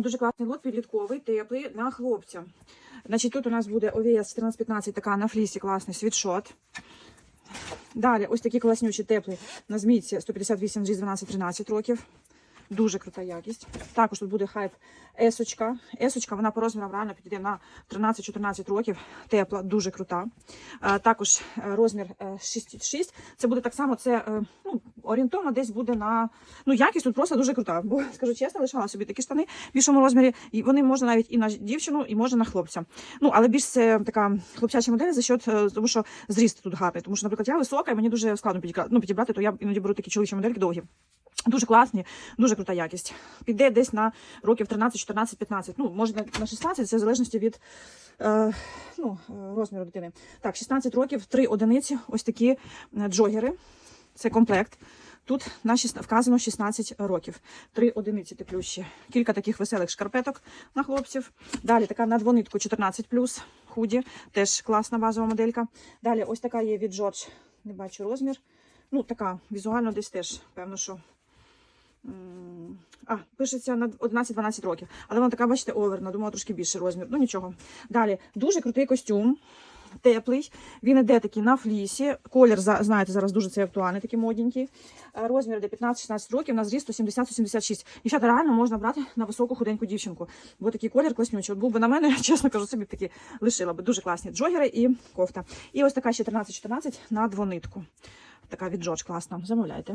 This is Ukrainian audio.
Дуже класний лот, підлітковий, теплий на хлопця. Значить, тут у нас буде овіяс 14-15, така на флісі класний світшот. Далі, ось такі класнючі теплі на змійці 158 G 12-13 років. Дуже крута якість. Також тут буде хайп есочка. Есочка, вона по розмірам реально підійде на 13-14 років. Тепла, дуже крута. Також е, розмір е, 6,6. Це буде так само, це е, ну, орієнтовно десь буде на. Ну, якість тут просто дуже крута. Бо, скажу чесно, лишала собі такі штани в більшому розмірі. І вони можна навіть і на дівчину, і можна на хлопця. Ну, але більш це така хлопчача модель за счет, е, тому що зріст тут гарний. Тому що, наприклад, я висока, і мені дуже складно підібрати, ну, підібрати, то я іноді беру такі чоловічі модельки довгі. Дуже класні, дуже крута якість. Піде десь на років 13, 14, 15. Ну, може на- на 16, це в залежності від е, ну, е, розміру дитини. Так, 16 років, 3 одиниці, ось такі е, джогери. Це комплект. Тут на шість- вказано 16 років. Три одиниці теплющі. Кілька таких веселих шкарпеток на хлопців. Далі така на двонитку 14 худі. Теж класна базова моделька. Далі ось така є від Джордж. Не бачу розмір. Ну, така візуально десь теж, певно, що. А, пишеться на 11-12 років. Але вона така, бачите, оверна, думала трошки більший розмір. Ну нічого. Далі дуже крутий костюм. Теплий, він іде такий на флісі. Колір, знаєте, зараз дуже це актуальний, такий модненький. Е, Розмір іде 15-16 років, на зріст 170-176. Дівчата реально можна брати на високу худеньку дівчинку. Бо такий колір класнючий. Був би на мене, чесно кажу, собі б такі лишила би. Дуже класні джогери і кофта. І ось така ще 13-14 на двонитку. Така від Джордж класна. Замовляйте.